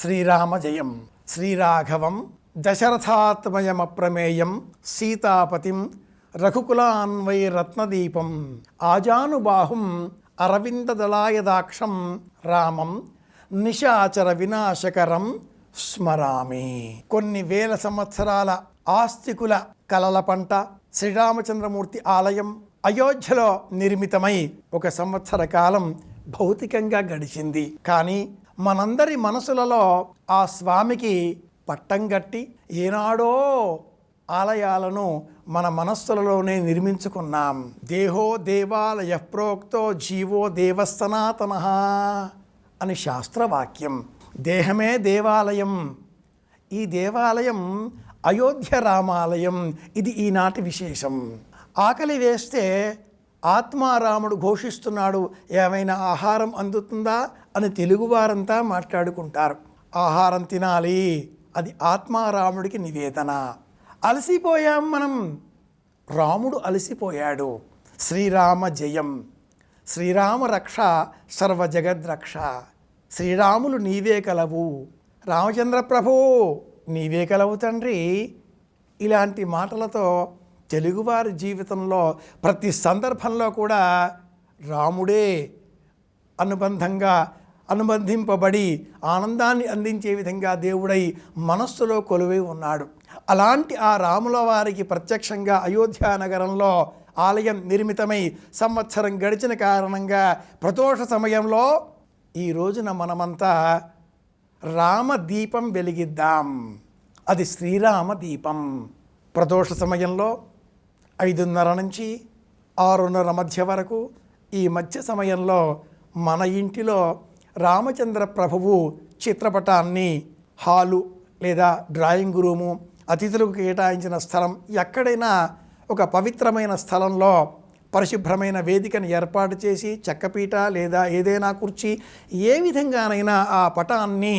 శ్రీరామ జయం శ్రీరాఘవం దశరథాత్మయమప్రమేయం సీతాపతిం రఘుకులాన్వై రత్నదీపం ఆజానుబాహుం అరవిందదళాయదాక్షం రామం నిశాచర వినాశకరం స్మరామి. కొన్ని వేల సంవత్సరాల ఆస్తికుల కలల పంట శ్రీరామచంద్రమూర్తి ఆలయం అయోధ్యలో నిర్మితమై ఒక సంవత్సర కాలం భౌతికంగా గడిచింది. కానీ మనందరి మనసులలో ఆ స్వామికి పట్టం కట్టి ఏనాడో ఆలయాలను మన మనస్సులలోనే నిర్మించుకున్నాం. దేహో దేవాలయ ప్రోక్తో జీవో దేవస్థనాతన అని శాస్త్రవాక్యం. దేహమే దేవాలయం. ఈ దేవాలయం అయోధ్య రామాలయం. ఇది ఈనాటి విశేషం. ఆకలి వేస్తే ఆత్మారాముడు ఘోషిస్తున్నాడు. ఏమైనా ఆహారం అందుతుందా? అని తెలుగువారంతా మాట్లాడుకుంటారు. ఆహారం తినాలి. అది ఆత్మారాముడికి నివేదన. అలసిపోయాం మనం. రాముడు అలసిపోయాడు. శ్రీరామ జయం. శ్రీరామ రక్ష సర్వ జగద్రక్ష శ్రీరాములు నీవే కలవు. రామచంద్ర ప్రభు నీవే కలవు తండ్రి. ఇలాంటి మాటలతో తెలుగువారి జీవితంలో ప్రతి సందర్భంలో కూడా రాముడే అనుబంధంగా అనుబంధింపబడి ఆనందాన్ని అందించే విధంగా దేవుడై మనస్సులో కొలువై ఉన్నాడు. అలాంటి ఆ రాముల వారికి ప్రత్యక్షంగా అయోధ్య నగరంలో ఆలయం నిర్మితమై సంవత్సరం గడిచిన కారణంగా ప్రదోష సమయంలో ఈ రోజున మనమంతా రామదీపం వెలిగిద్దాం. అది శ్రీరామ దీపం. ప్రదోష సమయంలో ఐదున్నర నుంచి ఆరున్నర మధ్య వరకు ఈ మధ్య సమయంలో మన ఇంటిలో రామచంద్ర ప్రభువు చిత్రపటాన్ని హాలు లేదా డ్రాయింగ్ రూము అతిథులకు కేటాయించిన స్థలం ఎక్కడైనా ఒక పవిత్రమైన స్థలంలో పరిశుభ్రమైన వేదికను ఏర్పాటు చేసి చెక్కపీట లేదా ఏదైనా కుర్చీ ఏ విధంగానైనా ఆ పటాన్ని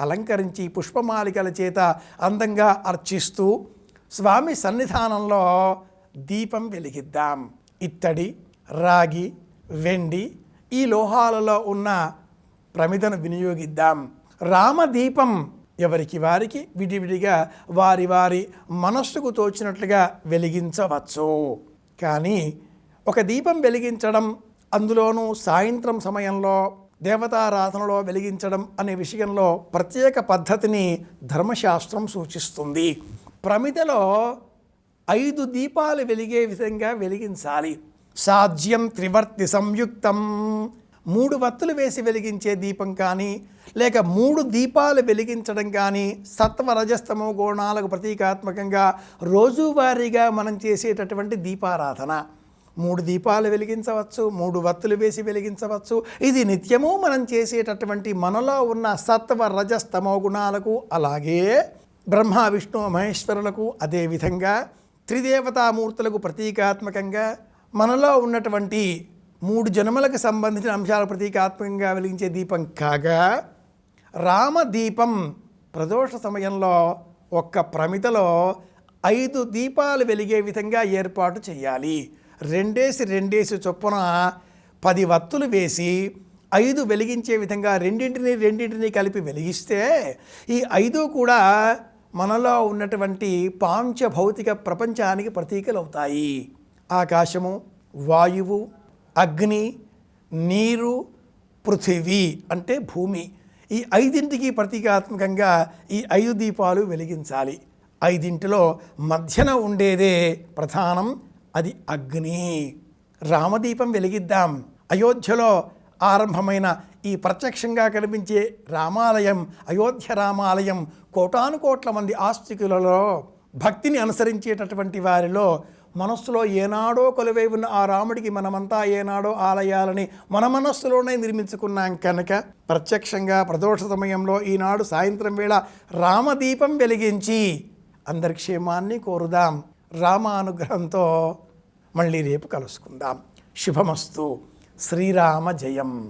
అలంకరించి పుష్పమాలికల చేత అందంగా అర్చిస్తూ స్వామి సన్నిధానంలో దీపం వెలిగిద్దాం. ఇత్తడి రాగి వెండి ఈ లోహాలలో ఉన్న ప్రమిదను వినియోగిద్దాం. రామదీపం ఎవరికి వారికి విడివిడిగా వారి వారి మనస్సుకు తోచినట్లుగా వెలిగించవచ్చు. కానీ ఒక దీపం వెలిగించడం అందులోనూ సాయంత్రం సమయంలో దేవతారాధనలో వెలిగించడం అనే విషయంలో ప్రత్యేక పద్ధతిని ధర్మశాస్త్రం సూచిస్తుంది. ప్రమిదలో ఐదు దీపాలు వెలిగే విధంగా వెలిగించాలి. సాధ్యం త్రివర్తి సంయుక్తం. మూడు వత్తులు వేసి వెలిగించే దీపం కానీ లేక మూడు దీపాలు వెలిగించడం కానీ సత్వ రజస్తమో గుణాలకు ప్రతీకాత్మకంగా రోజువారీగా మనం చేసేటటువంటి దీపారాధన. మూడు దీపాలు వెలిగించవచ్చు మూడు వత్తులు వేసి వెలిగించవచ్చు. ఇది నిత్యము మనం చేసేటటువంటి మనలో ఉన్న సత్వ రజస్తమో గుణాలకు అలాగే బ్రహ్మ విష్ణు మహేశ్వరులకు అదేవిధంగా త్రిదేవతామూర్తులకు ప్రతీకాత్మకంగా మనలో ఉన్నటువంటి మూడు జన్మలకు సంబంధించిన అంశాల ప్రతీకాత్మకంగా వెలిగించే దీపం కాగా రామదీపం ప్రదోష సమయంలో ఒక్క ప్రమితలో ఐదు దీపాలు వెలిగే విధంగా ఏర్పాటు చేయాలి. రెండేసి రెండేసి చొప్పున పది వత్తులు వేసి ఐదు వెలిగించే విధంగా రెండింటిని రెండింటిని కలిపి వెలిగిస్తే ఈ ఐదు కూడా మనలో ఉన్నటువంటి పాంచ భౌతిక ప్రపంచానికి ప్రతీకలు అవుతాయి ఆకాశము వాయువు అగ్ని నీరు పృథివీ అంటే భూమి. ఈ ఐదింటికి ప్రతీకాత్మకంగా ఈ ఐదు దీపాలు వెలిగించాలి. ఐదింటిలో మధ్యన ఉండేదే ప్రధానం అది అగ్ని. రామదీపం వెలిగిద్దాం. అయోధ్యలో ఆరంభమైన ఈ ప్రత్యక్షంగా కనిపించే రామాలయం అయోధ్య రామాలయం కోటాను కోట్ల మంది ఆస్తికులలో భక్తిని అనుసరించేటటువంటి వారిలో మనస్సులో ఏనాడో కొలువై ఉన్న ఆ రాముడికి మనమంతా ఏనాడో ఆలయాలని మన మనస్సులోనే నిర్మించుకున్నాం కనుక ప్రత్యక్షంగా ప్రదోష సమయంలో ఈనాడు సాయంత్రం వేళ రామదీపం వెలిగించి అందరి క్షేమాన్ని కోరుదాం రామానుగ్రహంతో మళ్ళీ రేపు కలుసుకుందాం. శుభమస్తు. శ్రీరామ జయం.